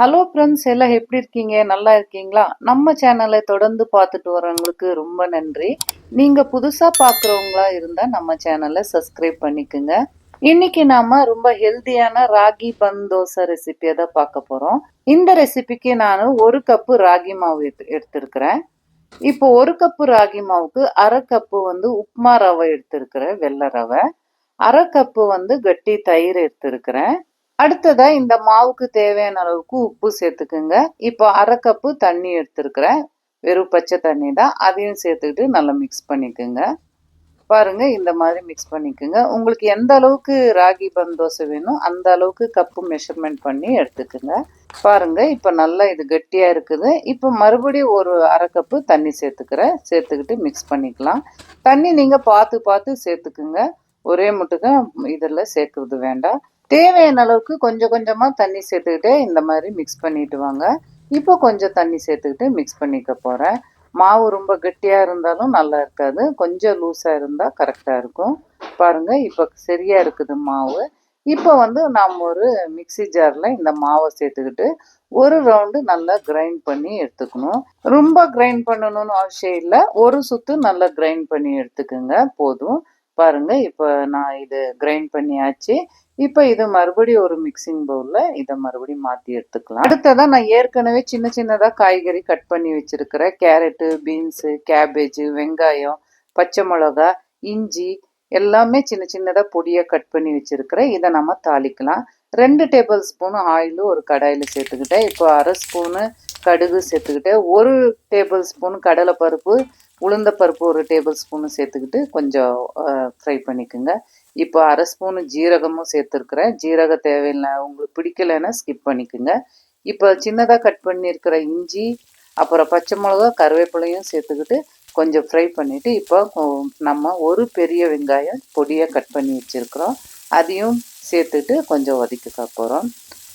Hello friends எல்லாம் எப்படி இருக்கீங்க? நல்லா இருக்கீங்களா? நம்ம சேனலை தொடர்ந்து பார்த்துட்டு வரவங்களுக்கு ரொம்ப நன்றி. நீங்கள் புதுசாக பார்க்குறவங்களா இருந்தால் நம்ம சேனலை சப்ஸ்கிரைப் பண்ணிக்கோங்க. இன்னைக்கு நாம ரொம்ப ஹெல்தியான ராகி பன் தோசை ரெசிபியை தான் பார்க்க போகிறோம் இந்த ரெசிபிக்கு நான் ஒரு கப்பு ராகி மாவு எடுத்து எடுத்திருக்கிறேன். இப்போ ஒரு கப்பு ராகி மாவுக்கு அரை கப்பு வந்து உப்புமா ரவை எடுத்திருக்கிறேன் வெள்ளை ரவை. அரை கப்பு வந்து கட்டி தயிர் எடுத்திருக்கிறேன். அடுத்ததாக இந்த மாவுக்கு தேவையான அளவுக்கு உப்பு சேர்த்துக்குங்க. இப்போ அரை கப்பு தண்ணி எடுத்துருக்குறேன். வெறும் பச்சை தண்ணி தான். அதையும் சேர்த்துக்கிட்டு நல்லா மிக்ஸ் பண்ணிக்கோங்க. பாருங்க இந்த மாதிரி மிக்ஸ் பண்ணிக்கோங்க. உங்களுக்கு எந்த அளவுக்கு ராகி பன் தோசை வேணும் அந்த அளவுக்கு கப்பு மெஷர்மெண்ட் பண்ணி எடுத்துக்கோங்க. பாருங்க இப்போ நல்லா இது கெட்டியாக இருக்குது. இப்போ மறுபடியும் ஒரு அரை கப்பு தண்ணி சேர்த்துக்கிறேன். சேர்த்துக்கிட்டு மிக்ஸ் பண்ணிக்கலாம். தண்ணி நீங்கள் பார்த்து பார்த்து சேர்த்துக்குங்க. ஒரே முட்டுக்க இதில் சேர்க்கறது வேண்டாம். தேவையான அளவுக்கு கொஞ்சம் கொஞ்சமாக தண்ணி சேர்த்துக்கிட்டே இந்த மாதிரி மிக்ஸ் பண்ணிட்டு வாங்க. இப்போ கொஞ்சம் தண்ணி சேர்த்துக்கிட்டு மிக்ஸ் பண்ணிக்க போகிறேன் மாவு ரொம்ப கெட்டியாக இருந்தாலும் நல்லா இருக்காது. கொஞ்சம் லூஸாக இருந்தால் கரெக்டாக இருக்கும். பாருங்கள் இப்போ சரியாக இருக்குது மாவு. இப்போ வந்து நாம் ஒரு மிக்சி ஜாரில் இந்த மாவை சேர்த்துக்கிட்டு ஒரு ரவுண்டு நல்லா கிரைண்ட் பண்ணி எடுத்துக்கணும். ரொம்ப கிரைண்ட் பண்ணணும்னு அவசியம் இல்லை. ஒரு சுத்து நல்லா கிரைண்ட் பண்ணி எடுத்துக்கோங்க. போதும். பாருங்க இப்போ நான் இது கிரைண்ட் பண்ணியாச்சு. இப்போ இது மறுபடியும் ஒரு மிக்சிங் பவுலில் இதை மறுபடியும் மாற்றி எடுத்துக்கலாம். அடுத்ததான் நான் ஏற்கனவே சின்ன சின்னதாக காய்கறி கட் பண்ணி வச்சுருக்கிறேன் கேரட்டு பீன்ஸு கேபேஜு வெங்காயம் பச்சை மிளகா இஞ்சி எல்லாமே சின்ன சின்னதாக பொடியாக கட் பண்ணி வச்சுருக்கிறேன் இதை நம்ம தாளிக்கலாம். ரெண்டு டேபிள் ஸ்பூன் ஆயிலும் ஒரு கடாயில் சேர்த்துக்கிட்டேன் இப்போ அரை ஸ்பூனு கடுகு சேர்த்துக்கிட்டேன் ஒரு டேபிள் ஸ்பூன் கடலைப்பருப்பு உளுந்த பருப்பு ஒரு டேபிள் ஸ்பூனு சேர்த்துக்கிட்டு கொஞ்சம் ஃப்ரை பண்ணிக்கோங்க. இப்போ அரை ஸ்பூனு ஜீரகமும் சேர்த்துருக்குறேன். ஜீரகம் தேவையில்லை உங்களுக்கு பிடிக்கலைன்னா ஸ்கிப் பண்ணிக்கோங்க. இப்போ சின்னதாக கட் பண்ணியிருக்கிற இஞ்சி அப்புறம் பச்சை மிளகா கருவேப்பிலையும் சேர்த்துக்கிட்டு கொஞ்சம் ஃப்ரை பண்ணிவிட்டு இப்போ நம்ம ஒரு பெரிய வெங்காயம் பொடியாக கட் பண்ணி வச்சுருக்குறோம். அதையும் சேர்த்துட்டு கொஞ்சம் வதக்கிக்க போகிறோம்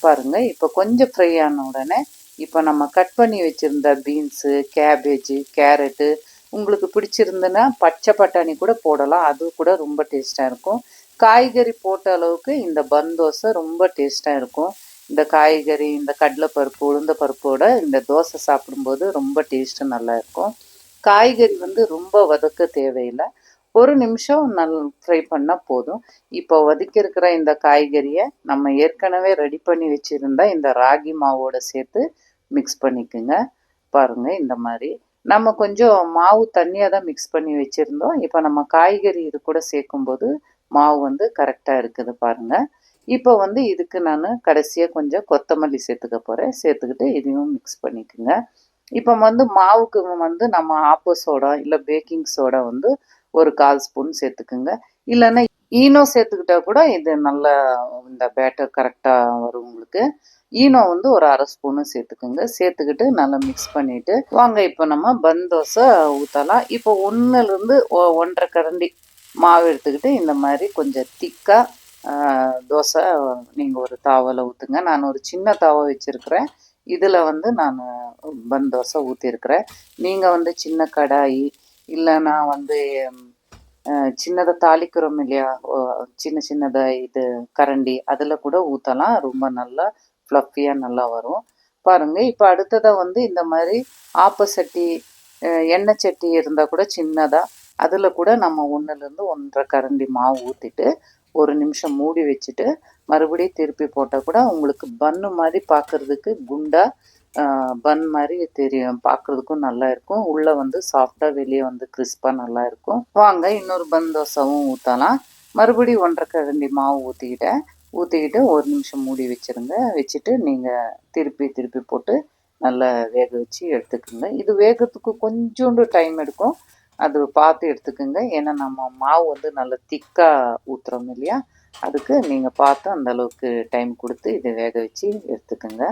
பாருங்கள் இப்போ கொஞ்சம் ஃப்ரை ஆன உடனே இப்போ நம்ம கட் பண்ணி வச்சுருந்த பீன்ஸு கேபேஜு கேரட்டு உங்களுக்கு பிடிச்சிருந்துன்னா பச்சை பட்டாணி கூட போடலாம். அது கூட ரொம்ப டேஸ்ட்டாக இருக்கும். காய்கறி போட்ட அளவுக்கு இந்த பன் தோசை ரொம்ப டேஸ்ட்டாக இருக்கும். இந்த காய்கறி இந்த கடலைப்பருப்பு உளுந்த பருப்போட இந்த தோசை சாப்பிடும்போது ரொம்ப டேஸ்ட்டு நல்லா இருக்கும். காய்கறி வந்து ரொம்ப வதக்க தேவையில்லை. ஒரு நிமிஷம் நல் ஃப்ரை பண்ணால் போதும். இப்போ வதக்கியிருக்கிற இந்த காய்கறியை நம்ம ஏற்கனவே ரெடி பண்ணி வச்சுருந்தா இந்த ராகி மாவோட சேர்த்து மிக்ஸ் பண்ணிக்கோங்க. பாருங்கள் இந்த மாதிரி நம்ம கொஞ்சம் மாவு தண்ணியாக தான் மிக்ஸ் பண்ணி வச்சுருந்தோம். இப்போ நம்ம காய்கறி இது கூட சேர்க்கும்போது மாவு வந்து கரெக்டாக இருக்குது பாருங்கள் இப்போ வந்து இதுக்கு நான் கடைசியாக கொஞ்சம் கொத்தமல்லி சேர்த்துக்க போகிறேன் சேர்த்துக்கிட்டு இதையும் மிக்ஸ் பண்ணிக்கோங்க. இப்போ வந்து மாவுக்கு வந்து நம்ம ஆப்போ சோடா இல்லை பேக்கிங் சோடா வந்து ஒரு கால் ஸ்பூன் சேர்த்துக்குங்க. இல்லைன்னா ஈனோ சேர்த்துக்கிட்டா கூட இது நல்ல இந்த பேட்டர் கரெக்டாக வரும் உங்களுக்கு. ஈனோ வந்து ஒரு அரை ஸ்பூனு சேர்த்துக்குங்க. சேர்த்துக்கிட்டு நல்லா மிக்ஸ் பண்ணிவிட்டு வாங்க இப்போ நம்ம பன் தோசை ஊற்றலாம் இப்போ ஒன்றுலேருந்து ஒன்றரை கரண்டி மாவு எடுத்துக்கிட்டு இந்த மாதிரி கொஞ்சம் திக்காக தோசை நீங்கள் ஒரு தாவில் ஊற்றுங்க நான் ஒரு சின்ன தாவை வச்சுருக்கிறேன். இதில் வந்து நான் பன் தோசை ஊற்றிருக்கிறேன் நீங்கள் வந்து சின்ன கடாயி இல்லைன்னா வந்து சின்னதாக தாளிக்கிறோம் இல்லையா? சின்ன சின்னதாக இது கரண்டி அதில் கூட ஊற்றலாம் ரொம்ப நல்லா ஃப்ளஃபியாக நல்லா வரும். பாருங்கள் இப்போ அடுத்ததாக வந்து இந்த மாதிரி ஆப்ப சட்டி எண்ணெய் சட்டி இருந்தால் கூட சின்னதாக அதில் கூட நம்ம ஒன்றுலேருந்து ஒன்றரை கரண்டி மாவு ஊற்றிட்டு ஒரு நிமிஷம் மூடி வச்சுட்டு மறுபடியும் திருப்பி போட்டால் கூட உங்களுக்கு பன்னு மாதிரி பார்க்குறதுக்கு குண்டாக பன் மாதிரி தெரியும். பார்க்குறதுக்கும் நல்லா இருக்கும். உள்ளே வந்து சாஃப்டாக வெளியே வந்து கிறிஸ்பாக நல்லா இருக்கும். வாங்க இன்னொரு பன் தோசாவும் ஊற்றலாம் மறுபடியும் ஒன்றரை கரண்டி மாவு ஊற்றிக்கிட்டேன் ஊற்றிக்கிட்டு ஒரு நிமிஷம் மூடி வச்சுருங்க. வச்சுட்டு நீங்கள் திருப்பி திருப்பி போட்டு நல்லா வேக வச்சு எடுத்துக்கோங்க. இது வேகிறதுக்கு கொஞ்சோண்டு டைம் எடுக்கும். அது பார்த்து எடுத்துக்கோங்க. ஏன்னா நம்ம மாவு வந்து நல்லா திக்காக ஊற்றுறோம் இல்லையா? அதுக்கு நீங்கள் பார்த்து அந்தளவுக்கு டைம் கொடுத்து இதை வேக வச்சு எடுத்துக்கோங்க.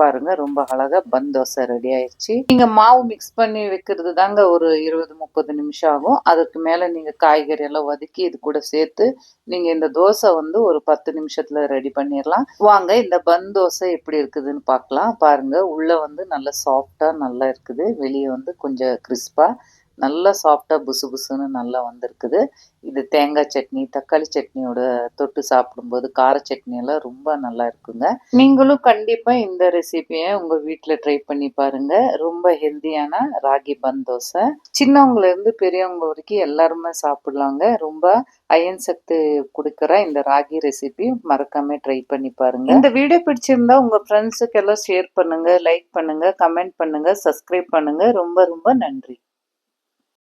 பாருங்க ரொம்ப அழகா பன் தோசை ரெடி ஆயிடுச்சு நீங்க மாவு மிக்ஸ் பண்ணி வைக்கிறது தாங்க ஒரு இருபது முப்பது நிமிஷம் ஆகும். அதுக்கு மேல நீங்க காய்கறி எல்லாம் வதக்கி இது கூட சேர்த்து நீங்க இந்த தோசை வந்து ஒரு பத்து நிமிஷத்துல ரெடி பண்ணிடலாம். வாங்க இந்த பன் தோசை எப்படி இருக்குதுன்னு பார்க்கலாம். பாருங்க உள்ள வந்து நல்லா சாஃப்டா நல்லா இருக்குது. வெளியே வந்து கொஞ்சம் கிறிஸ்பா நல்லா சாஃப்டாக புசு புசுன்னு நல்லா வந்திருக்குது. இது தேங்காய் சட்னி தக்காளி சட்னியோட தொட்டு சாப்பிடும்போது கார சட்னி எல்லாம் ரொம்ப நல்லா இருக்குங்க. நீங்களும் கண்டிப்பாக இந்த ரெசிபியை உங்கள் வீட்டில் ட்ரை பண்ணி பாருங்கள் ரொம்ப ஹெல்த்தியான ராகி பன் தோசை. சின்னவங்கலேருந்து பெரியவங்க வரைக்கும் எல்லாருமே சாப்பிட்லாங்க. ரொம்ப அயன் சத்து கொடுக்குற இந்த ராகி ரெசிபி மறக்காம ட்ரை பண்ணி பாருங்க. இந்த வீடியோ பிடிச்சிருந்தா உங்க ஃப்ரெண்ட்ஸுக்கு எல்லாம் ஷேர் பண்ணுங்க லைக் பண்ணுங்க கமெண்ட் பண்ணுங்க சப்ஸ்கிரைப் பண்ணுங்க. ரொம்ப ரொம்ப நன்றி.